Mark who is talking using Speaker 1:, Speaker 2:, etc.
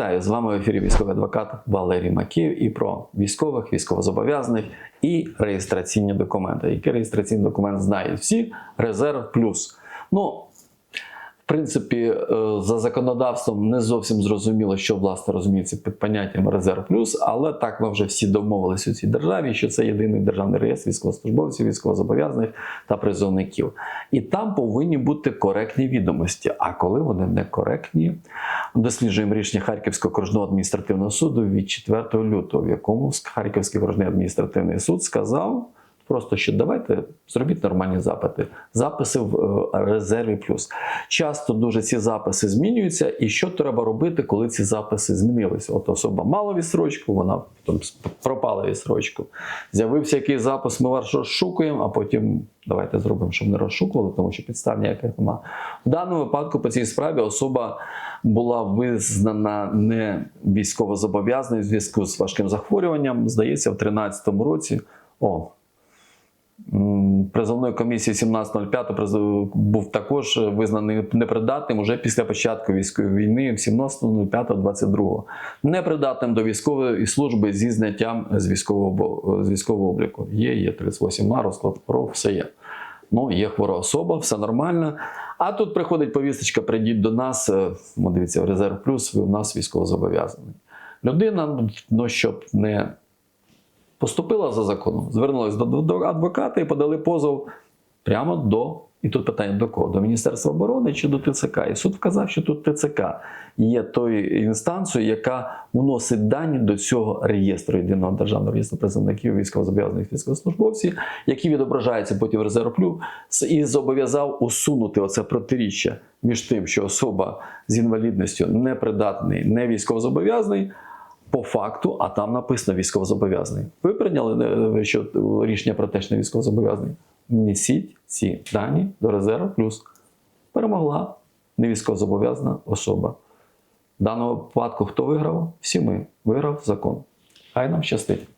Speaker 1: Вітаю з вами в ефірі військовий адвокат Валерій Макіїв і про військових, військовозобов'язаних і реєстраційні документи. Який реєстраційний документ знають всі? Резерв плюс. Ну, принципі, е, за законодавством не зовсім зрозуміло, що власне розуміється під поняттям резерв плюс, але так ми вже всі домовилися у цій державі, що це єдиний державний реєстр військовослужбовців, військовозобов'язаних та призовників. І там повинні бути коректні відомості. А коли вони не коректні, досліджуємо рішення Харківського окружного адміністративного суду від 4 лютого, в якому Харківський окружний адміністративний суд сказав. Просто що давайте зробіть нормальні запити. Записи в е, резерві плюс. Часто дуже ці записи змінюються, і що треба робити, коли ці записи змінилися? От особа мала відсрочку, вона потім пропала відсрочку. З'явився якийсь запис, ми вас розшукуємо, а потім давайте зробимо, щоб не розшукували, тому що підстав ніяких немає. В даному випадку по цій справі особа була визнана не військовозобов'язаною в зв'язку з важким захворюванням. Здається, в 2013 році. О, Призовної комісії 17.05 був також визнаний непридатним уже після початку військової війни 17.05.22. Непридатним до військової служби зі зняттям з військового, з військового обліку. Є, є 38А, розклад хвороб, все є. Ну, є хвора особа, все нормально. А тут приходить повісточка, прийдіть до нас. е, ну, Дивіться, в резерв плюс, ви у нас військовозобов'язаний. Людина, ну щоб не поступила за законом, звернулася до, адвоката і подали позов прямо до. І тут питання до кого? До Міністерства оборони чи до ТЦК? І суд вказав, що тут ТЦК є тою інстанцією, яка вносить дані до цього реєстру єдиного державного реєстру призовників військовозобов'язаних військовослужбовців, які відображаються потім в резерв плюс, і зобов'язав усунути оце протиріччя між тим, що особа з інвалідністю непридатний, не військовозобов'язаний, по факту, а там написано військовозобов'язаний. Ви прийняли е, що, е, рішення про те, що не військовозобов'язаний? Несіть ці дані до резерву плюс. Перемогла невійськовозобов'язана особа. В даному випадку хто виграв? Всі ми. Виграв закон. Хай нам щастить.